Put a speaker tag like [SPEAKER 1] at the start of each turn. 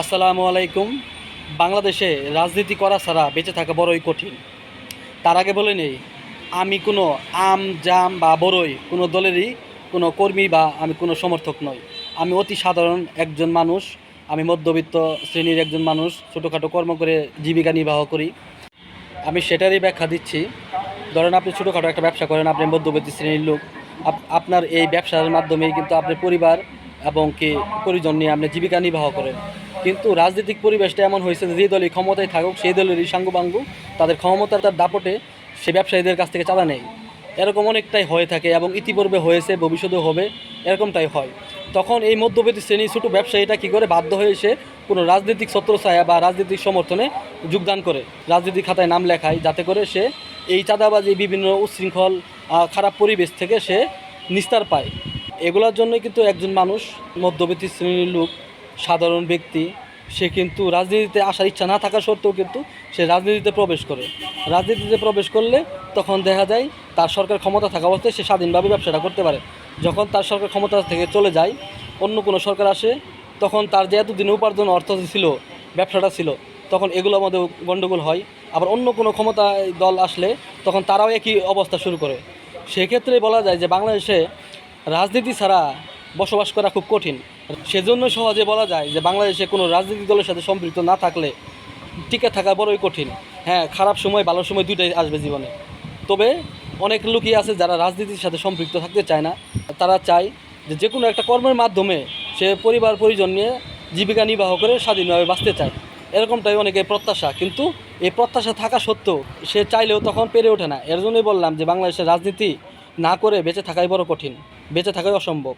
[SPEAKER 1] আসসালামু আলাইকুম। বাংলাদেশে রাজনীতি করা ছাড়া বেঁচে থাকা বড়ই কঠিন। তার আগে বলে নেই, আমি কোনো আম, জাম বা বড়ই কোনো দলেরই কোনো কর্মী বা আমি কোনো সমর্থক নই। আমি অতি সাধারণ একজন মানুষ, আমি মধ্যবিত্ত শ্রেণির একজন মানুষ, ছোটোখাটো কর্ম করে জীবিকা নির্বাহ করি। আমি সেটারই ব্যাখ্যা দিচ্ছি। ধরেন আপনি ছোটোখাটো একটা ব্যবসা করেন, আপনি মধ্যবিত্ত শ্রেণির লোক। আপ- আপনার এই ব্যবসার মাধ্যমেই কিন্তু আপনার পরিবার এবং কি পরিজন নিয়ে আপনি জীবিকা নির্বাহ করেন। কিন্তু রাজনৈতিক পরিবেশটা এমন হয়েছে যে দলই ক্ষমতায় থাকুক, সেই দলেরই সাঙ্গুবাঙ্গু তাদের ক্ষমতার তার দাপটে সে ব্যবসায়ীদের কাছ থেকে চাঁদা নেই এরকম অনেকটাই হয়ে থাকে এবং ইতিপূর্বে হয়েছে, ভবিষ্যতেও হবে, এরকমটাই হয়। তখন এই মধ্যবিত্ত শ্রেণি ছোটো ব্যবসায়ীটা কী করে বাধ্য হয়ে এসে কোনো রাজনৈতিক ছত্রছায়া বা রাজনৈতিক সমর্থনে যোগদান করে, রাজনৈতিক খাতায় নাম লেখায়, যাতে করে সে এই চাঁদাবাজি, বিভিন্ন উচ্ছৃঙ্খল খারাপ পরিবেশ থেকে সে নিস্তার পায়। এগুলোর জন্যই কিন্তু একজন মানুষ মধ্যবিত্ত শ্রেণির লোক সাধারণ ব্যক্তি, সে কিন্তু রাজনীতিতে আসার ইচ্ছা না থাকা সত্ত্বেও কিন্তু সে রাজনীতিতে প্রবেশ করে। রাজনীতিতে প্রবেশ করলে তখন দেখা যায় তার সরকার ক্ষমতা থাকা অবস্থায় সে স্বাধীনভাবে ব্যবসাটা করতে পারে। যখন তার সরকার ক্ষমতা থেকে চলে যায়, অন্য কোনো সরকার আসে, তখন তার যে এতদিন উপার্জন অর্থ ছিল, ব্যবসাটা ছিল, তখন এগুলো আমাদের গণ্ডগোল হয়। আবার অন্য কোনো ক্ষমতা দল আসলে তখন তারাও একই অবস্থা শুরু করে। সেক্ষেত্রে বলা যায় যে বাংলাদেশে রাজনীতি ছাড়া বসবাস করা খুব কঠিন। সেজন্য সহজে বলা যায় যে বাংলাদেশে কোনো রাজনীতি দলের সাথে সম্পৃক্ত না থাকলে টিকে থাকা বড়ই কঠিন। হ্যাঁ খারাপ সময়, ভালো সময় দুইটাই আসবে জীবনে। তবে অনেক লোকই আছে যারা রাজনীতির সাথে সম্পৃক্ত থাকতে চায় না। তারা চায় যে যে কোনো একটা কর্মের মাধ্যমে সে পরিবার, পরিজন নিয়ে জীবিকা নির্বাহ করে স্বাধীনভাবে বাঁচতে চায়। এরকমটাই অনেকে প্রত্যাশা। কিন্তু এই প্রত্যাশা থাকা সত্ত্বেও সে চাইলেও তখন পেরে ওঠে না। এর জন্যই বললাম যে বাংলাদেশের রাজনীতি না করে বেঁচে থাকাই বড় কঠিন। বেঁচে থাকাই অসম্ভব।